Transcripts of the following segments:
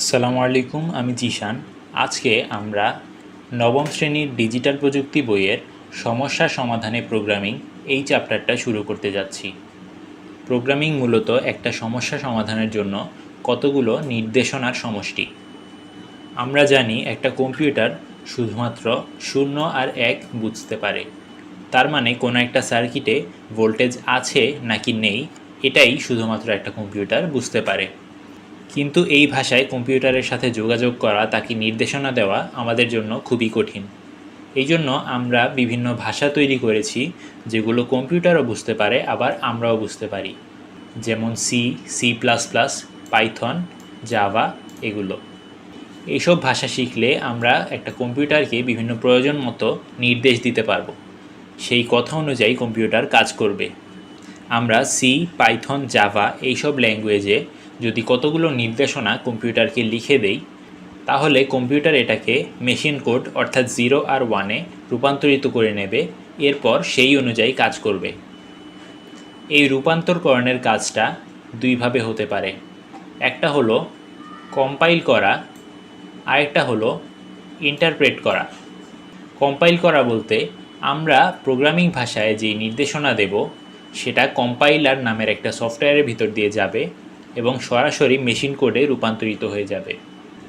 আসসালামু আলাইকুম, আমি জিশান। আজকে আমরা নবম শ্রেণির ডিজিটাল প্রযুক্তি বইয়ের সমস্যা সমাধানে প্রোগ্রামিং এই চ্যাপ্টারটা শুরু করতে যাচ্ছি। প্রোগ্রামিং মূলত একটা সমস্যা সমাধানের জন্য কতগুলো নির্দেশনার সমষ্টি। আমরা জানি একটা কম্পিউটার শুধুমাত্র শূন্য আর এক বুঝতে পারে। তার মানে কোনো একটা সার্কিটে ভোল্টেজ আছে নাকি নেই, এটাই শুধুমাত্র একটা কম্পিউটার বুঝতে পারে। কিন্তু এই ভাষায় কম্পিউটারের সাথে যোগাযোগ করা, তাকে নির্দেশনা দেওয়া আমাদের জন্য খুবই কঠিন। এই জন্য আমরা বিভিন্ন ভাষা তৈরি করেছি, যেগুলো কম্পিউটারও বুঝতে পারে, আবার আমরাও বুঝতে পারি। যেমন C C plus plus Python Java এগুলো। এইসব ভাষা শিখলে আমরা একটা কম্পিউটারকে বিভিন্ন প্রয়োজন মতো নির্দেশ দিতে পারব। সেই কথা অনুযায়ী কম্পিউটার কাজ করবে। আমরা সি পাইথন জাভা এইসব ল্যাঙ্গুয়েজে যদি কতগুলো নির্দেশনা কম্পিউটারকে লিখে দেই, তাহলে কম্পিউটার এটাকে মেশিন কোড অর্থাৎ জিরো আর ওয়ানে রূপান্তরিত করে নেবে, এরপর সেই অনুযায়ী কাজ করবে। এই রূপান্তরকরণের কাজটা দুইভাবে হতে পারে। একটা হলো কম্পাইল করা, আরেকটা হলো ইন্টারপ্রেট করা। কম্পাইল করা বলতে আমরা প্রোগ্রামিং ভাষায় যে নির্দেশনা দেব, সেটা কম্পাইলার নামের একটা সফটওয়্যারের ভিতর দিয়ে যাবে এবং সরাসরি মেশিন কোডে রূপান্তরিত হয়ে যাবে।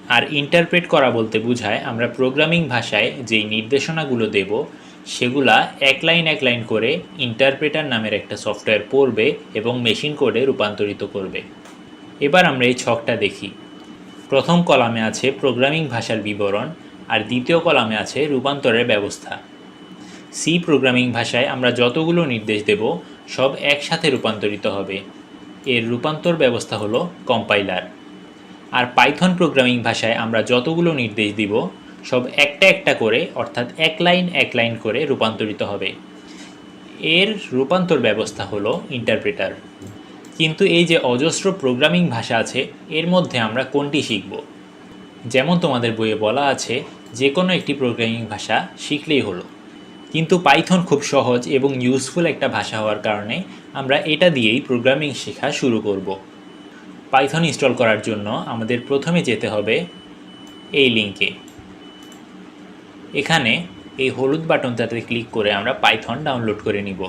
আর ইন্টারপ্রেট করা বলতে বোঝায় আমরা প্রোগ্রামিং ভাষায় যেই নির্দেশনাগুলো দেব, সেগুলা এক লাইন এক লাইন করে ইন্টারপ্রেটার নামের একটা সফটওয়্যার পড়বে এবং মেশিন কোডে রূপান্তরিত করবে। এবার আমরা এই ছকটা দেখি। প্রথম কলামে আছে প্রোগ্রামিং ভাষার বিবরণ, আর দ্বিতীয় কলামে আছে রূপান্তরের ব্যবস্থা। সি প্রোগ্রামিং ভাষায় আমরা যতগুলো নির্দেশ দেব, সব একসাথে রূপান্তরিত হবে। এর রূপান্তর ব্যবস্থা হলো কম্পাইলার। আর পাইথন প্রোগ্রামিং ভাষায় আমরা যতগুলো নির্দেশ দিব, সব একটা একটা করে, অর্থাৎ এক লাইন এক লাইন করে রূপান্তরিত হবে। এর রূপান্তর ব্যবস্থা হলো ইন্টারপ্রেটার কিন্তু এই যে অজস্র প্রোগ্রামিং ভাষা আছে, এর মধ্যে আমরা কোনটি শিখব? যেমন তোমাদের বইয়ে বলা আছে যে কোনো একটি প্রোগ্রামিং ভাষা শিখলেই হলো। কিন্তু পাইথন খুব সহজ এবং ইউজফুল একটা ভাষা হওয়ার কারণে আমরা এটা দিয়েই প্রোগ্রামিং শেখা শুরু করব। পাইথন ইনস্টল করার জন্য আমাদের প্রথমে যেতে হবে এই লিঙ্কে এখানে এই হলুদ বাটনটাতে ক্লিক করে আমরা পাইথন ডাউনলোড করে নিব।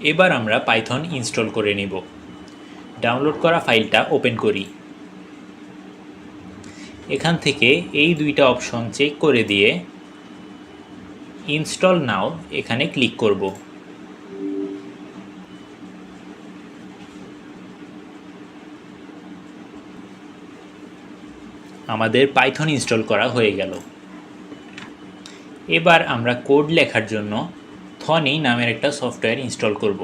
এবার আমরা পাইথন ইনস্টল করে নিব। ডাউনলোড করা ফাইলটা ওপেন করি। এখান থেকে এই দুইটা অপশন চেক করে দিয়ে ইনস্টল নাও, এখানে ক্লিক করব। আমাদের পাইথন ইনস্টল করা হয়ে গেল। এবার আমরা কোড লেখার জন্য থনি নামের একটা সফটওয়্যার ইনস্টল করব।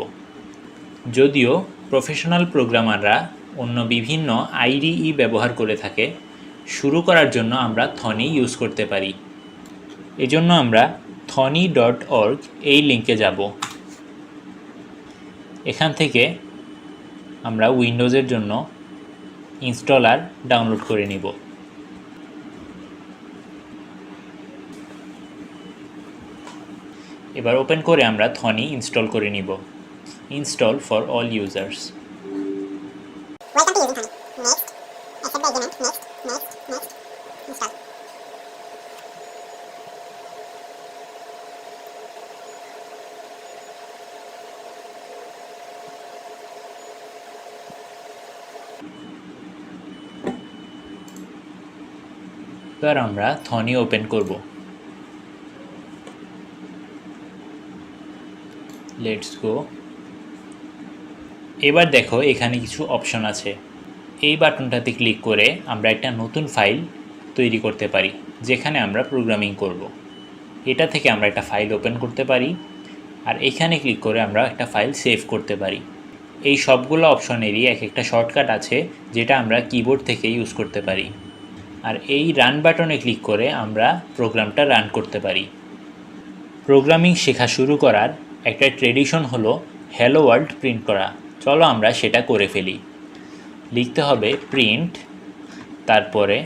যদিও প্রফেশনাল প্রোগ্রামাররা অন্য বিভিন্ন আইডিই ব্যবহার করে থাকে, শুরু করার জন্য আমরা থনি ইউজ করতে পারি। এজন্য আমরা থনি ডট অর্গ এই লিঙ্কে যাব এখান থেকে আমরা উইন্ডোজের জন্য ইনস্টলার ডাউনলোড করে নিব এবার ওপেন করে আমরা থনি ইনস্টল করে নিব install for all users. Next. Next. Next. Next. Install. এবার আমরা থনি ওপেন করব। লেটস গো এবার দেখো, এখানে কিছু অপশন আছে। এই বাটনটাতে ক্লিক করে আমরা একটা নতুন ফাইল তৈরি করতে পারি, যেখানে আমরা প্রোগ্রামিং করব। এটা থেকে আমরা একটা ফাইল ওপেন করতে পারি, আর এখানে ক্লিক করে আমরা একটা ফাইল সেভ করতে পারি। এই সবগুলো অপশনেরই এক একটা শর্টকাট আছে, যেটা আমরা কিবোর্ড থেকে ইউজ করতে পারি। আর এই রান বাটনে ক্লিক করে আমরা প্রোগ্রামটা রান করতে পারি। প্রোগ্রামিং শেখা শুরু করার একটা ট্রেডিশন হলো হ্যালো ওয়ার্ল্ড প্রিন্ট করা। চলো আমরা সেটা করে ফেলি। লিখতে হবে প্রিন্ট তারপরে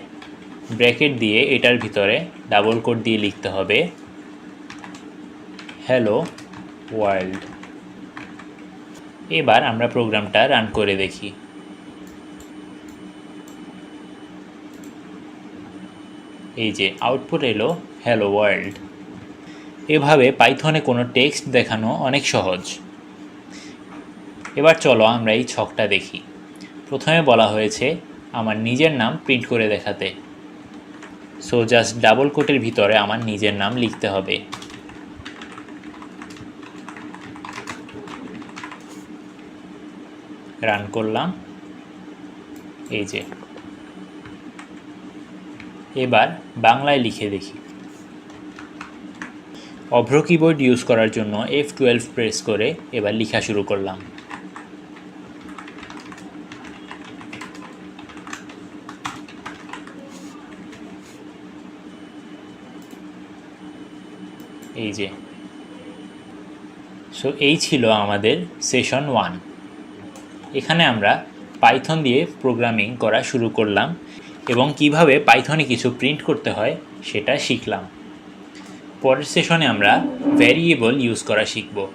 ব্র্যাকেট দিয়ে এটার ভিতরে ডাবল কোড দিয়ে লিখতে হবে হ্যালো ওয়ার্ল্ড এবার আমরা প্রোগ্রামটা রান করে দেখি। এই যে আউটপুট এলো হ্যালো ওয়ার্ল্ড এভাবে পাইথনে কোনো টেক্সট দেখানো অনেক সহজ। এবার চলো আমরা এই ছকটা দেখি। প্রথমে বলা হয়েছে আমার নিজের নাম প্রিন্ট করে দেখাতে। সো জাস্ট ডাবল কোটের ভিতরে আমার নিজের নাম লিখতে হবে। রান করলাম। এই যে এবার বাংলায় লিখে দেখি। অভ্র কিবোর্ড ইউজ করার জন্য এফ টুয়েলভ প্রেস করে এবার লেখা শুরু করলাম। এই যে। সো এই ছিল আমাদের সেশন ওয়ান এখানে আমরা পাইথন দিয়ে প্রোগ্রামিং করা শুরু করলাম। এবং কীভাবে পাইথনে কিছু প্রিন্ট করতে হয় সেটা শিখলাম। পরের সেশনে আমরা ভ্যারিয়েবল ইউজ করা শিখব।